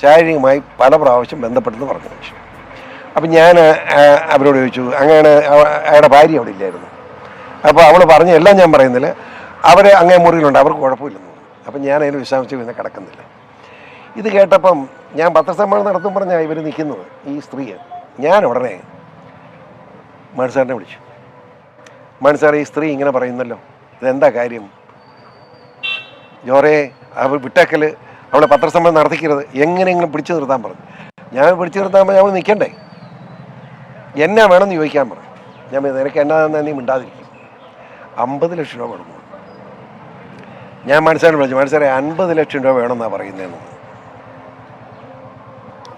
ശാരീരികമായി പല പ്രാവശ്യം ബന്ധപ്പെട്ടെന്ന് പറഞ്ഞു വെച്ചു അപ്പം ഞാൻ അവരോട് ചോദിച്ചു അങ്ങനെ അയാളുടെ ഭാര്യ അവിടെ ഇല്ലായിരുന്നു? അപ്പോൾ അവൾ പറഞ്ഞ എല്ലാം ഞാൻ പറയുന്നില്ല. അവർ അങ്ങേ മുറിയിലുണ്ട് അവർക്ക് കുഴപ്പമില്ലെന്ന് അപ്പം ഞാൻ അതിന് വിശ്വാസിച്ച് പിന്നെ കിടക്കുന്നില്ല. ഇത് കേട്ടപ്പം ഞാൻ പത്രസമ്മേളനം നടത്തും പറഞ്ഞാൽ ഇവർ നിൽക്കുന്നത് ഈ സ്ത്രീയെ. ഞാൻ ഉടനെ മൺസാറിനെ വിളിച്ചു. മൺസാർ ഈ സ്ത്രീ ഇങ്ങനെ പറയുന്നല്ലോ ഇതെന്താ കാര്യം? ജോറേ അവർ വിട്ടേക്കൽ അവളെ പത്രസമ്മേളനം നടത്തിക്കരുത്. എങ്ങനെയെങ്കിലും പിടിച്ചു നിർത്താൻ പറഞ്ഞു. ഞാൻ പിടിച്ചു നിർത്താൻ അവൾ നിൽക്കണ്ടേ? എന്നാ വേണമെന്ന് ചോദിക്കാൻ പറഞ്ഞു. ഞാൻ നിനക്ക് എന്നാ നീ മിണ്ടാതിരിക്കും. അമ്പത് ലക്ഷം രൂപ വേണം ഞാൻ മനസ്സിലാക്കി വിളിച്ചു. മനസ്സിലായി അൻപത് ലക്ഷം രൂപ വേണമെന്നാണ് പറയുന്നതെന്ന്.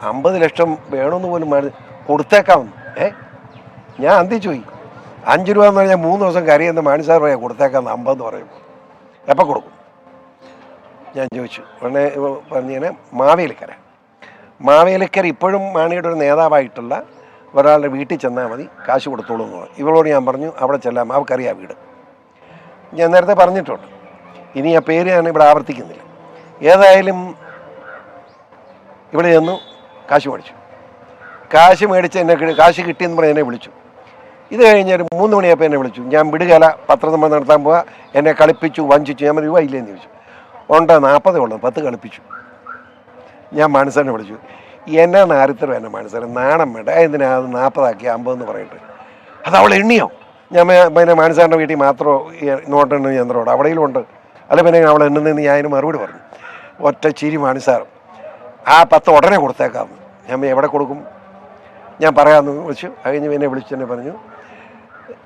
അമ്പത് ലക്ഷം വേണമെന്ന് പോലും മനു കൊടുത്തേക്കാമെന്ന് ഏ? ഞാൻ അന്തിച്ചു പോയി. അഞ്ച് രൂപ എന്ന് പറഞ്ഞാൽ മൂന്ന് ദിവസം കരയുന്ന മാനസാർ പറയാം കൊടുത്തേക്കാം അമ്പതെന്ന് പറയുമ്പോൾ. എപ്പോൾ കൊടുക്കും? ഞാൻ ചോദിച്ചു. ഉടനെ പറഞ്ഞു പറഞ്ഞിങ്ങനെ മാവേലിക്കര. മാവേലിക്കര ഇപ്പോഴും മാണിയുടെ ഒരു നേതാവായിട്ടുള്ള ഒരാളുടെ വീട്ടിൽ ചെന്നാൽ മതി കാശ് കൊടുത്തോളൂ എന്ന് പറഞ്ഞു. ഇവളോട് ഞാൻ പറഞ്ഞു അവിടെ ചെല്ലാം അവർക്കറിയാം വീട്. ഞാൻ നേരത്തെ പറഞ്ഞിട്ടുണ്ട്. ഇനി ആ പേര് ഞാൻ ഇവിടെ ആവർത്തിക്കുന്നില്ല. ഏതായാലും ഇവിടെ ചെന്നു കാശ് മേടിച്ചു. കാശ് മേടിച്ച് എന്നെ കാശ് കിട്ടിയെന്ന് പറഞ്ഞ് എന്നെ വിളിച്ചു. ഇത് കഴിഞ്ഞ് ഒരു മൂന്ന് മണിയപ്പോൾ എന്നെ വിളിച്ചു. ഞാൻ വിടുകല പത്രസമ്മേളനം നടത്താൻ പോവാ എന്നെ കളിപ്പിച്ചു വഞ്ചിച്ചു. ഞാൻ രൂപ ഇല്ലേന്ന് ചോദിച്ചു. ഉണ്ട്? നാൽപ്പത് ഉണ്ട് പത്ത് കളിപ്പിച്ചു. ഞാൻ മനസ്സനെ വിളിച്ചു. എന്നാ നാരിത്തരം എന്നെ മനസ്സനെ നാണം വേണ്ട. എന്തിനാ അത് നാൽപ്പതാക്കി അമ്പതെന്ന് പറയട്ടെ? അത് അവൾ എണ്ണിയോ ഞാൻ പിന്നെ മാനസാറിന്റെ വീട്ടിൽ മാത്രമോ നോട്ടെണ്ണ യന്ത്രമോട് അവിടെയും ഉണ്ട്. അല്ല പിന്നെ അവൾ എണ്ണുന്നതെന്ന് ഞാൻ അതിന് മറുപടി പറഞ്ഞു. ഒറ്റ ചിരി മാനസാർ ആ പത്ത് ഉടനെ കൊടുത്തേക്കാമെന്ന് ഞാൻ എവിടെ കൊടുക്കും? ഞാൻ പറയാമെന്ന് വിളിച്ചു. കഴിഞ്ഞ് പിന്നെ വിളിച്ചു തന്നെ പറഞ്ഞു.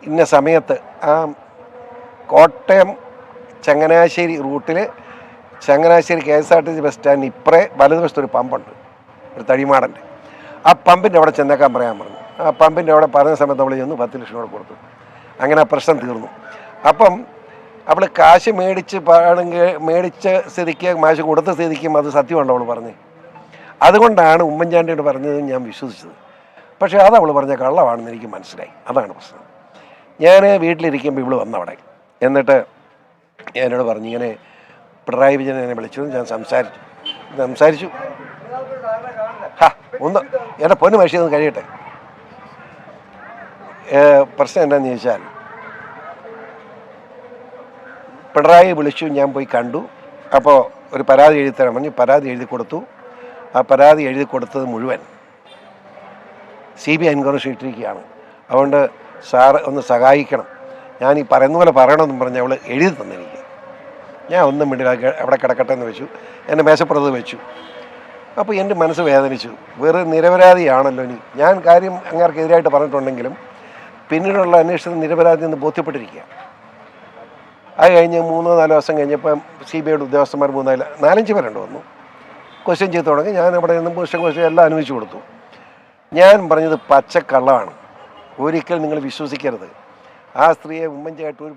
ഇന്ന സമയത്ത് ആ കോട്ടയം ചങ്ങനാശ്ശേരി റൂട്ടിൽ Changanassery K S R T C bus സ്റ്റാൻഡിന് ഇപ്പറേ വലതുവശത്ത് ഒരു പമ്പുണ്ട് ഒരു തടിമാടന്റെ. ആ പമ്പിന്റെ അവിടെ ചെന്നേക്കാൻ പറയാൻ പറഞ്ഞു. ആ പമ്പിന്റെ അവിടെ പറഞ്ഞ സമയത്ത് നമ്മൾ ചെന്ന് പത്ത് ലക്ഷം കൂടെ കൊടുത്തു. അങ്ങനെ ആ പ്രശ്നം തീർന്നു. അപ്പം അവൾ കാശ് മേടിച്ച് പാടുങ്കിൽ മേടിച്ച സ്ഥിതിക്ക് കാശ് കൊടുത്ത സ്ഥിതിക്കും അത് സത്യമുണ്ടോ അവൾ പറഞ്ഞ്. അതുകൊണ്ടാണ് ഉമ്മൻചാണ്ടിയോട് പറഞ്ഞത് ഞാൻ വിശ്വസിച്ചത്. പക്ഷേ അത് അവൾ പറഞ്ഞ കള്ളമാണെന്ന് എനിക്ക് മനസ്സിലായി. അതാണ് പ്രശ്നം. ഞാൻ വീട്ടിലിരിക്കുമ്പോൾ ഇവൾ വന്നവിടെ. എന്നിട്ട് എന്നോട് പറഞ്ഞു ഇങ്ങനെ പിണറായി വിജയൻ എന്നെ വിളിച്ചു. ഞാൻ സംസാരിച്ചു. സംസാരിച്ചു. ഹാ ഒന്ന് എന്റെ പൊന്ന് മനുഷ്യ കഴിയട്ടെ. പ്രശ്നം എന്താണെന്ന് ചോദിച്ചാൽ പിണറായി വിളിച്ചു ഞാൻ പോയി കണ്ടു. അപ്പോൾ ഒരു പരാതി എഴുതി തരാൻ പറഞ്ഞു. പരാതി എഴുതി കൊടുത്തു. ആ പരാതി എഴുതി കൊടുത്തത് മുഴുവൻ സി ബി ഐ എൻക്വയറി ഇട്ടിരിക്കുകയാണ് അതുകൊണ്ട് സാറ് ഒന്ന് സഹായിക്കണം. ഞാൻ ഈ പറയുന്ന പോലെ പറയണമെന്നും പറഞ്ഞ് അവൾ എഴുതി തന്നിരിക്കുക ഞാൻ ഒന്നും മിണ്ടില്ല. അവിടെ കിടക്കട്ടെ എന്ന് വെച്ചു. എന്റെ മേശപ്പുറത്ത് വെച്ചു. അപ്പോൾ എന്റെ മനസ്സ് വേദനിച്ചു. വേറെ നിരപരാധിയാണല്ലോ ഇനി. ഞാൻ കാര്യം അങ്ങേർക്കെതിരായിട്ട് പറഞ്ഞിട്ടുണ്ടെങ്കിലും പിന്നീടുള്ള അന്വേഷണത്തിൽ നിരപരാധി എന്ന് ബോധ്യപ്പെട്ടിരിക്കുക. അത് കഴിഞ്ഞ് മൂന്നോ നാലോ ദിവസം കഴിഞ്ഞപ്പം സി ബി ഐയുടെ ഉദ്യോഗസ്ഥന്മാർ മൂന്നാൽ നാലഞ്ച് പേരുണ്ട് വന്നു. ക്വസ്റ്റ്യൻ ചെയ്ത് തുടങ്ങി. ഞാൻ അവിടെ നിന്നും ക്വസ്റ്റ്യൻ ക്വസ്റ്റ്യൻ എല്ലാം അനുവദിച്ചു കൊടുത്തു. ഞാൻ പറഞ്ഞത് പച്ചക്കള്ളമാണ് ഒരിക്കൽ നിങ്ങൾ വിശ്വസിക്കരുത്. ആ സ്ത്രീയെ ഉമ്മൻചായിട്ട് ഒരു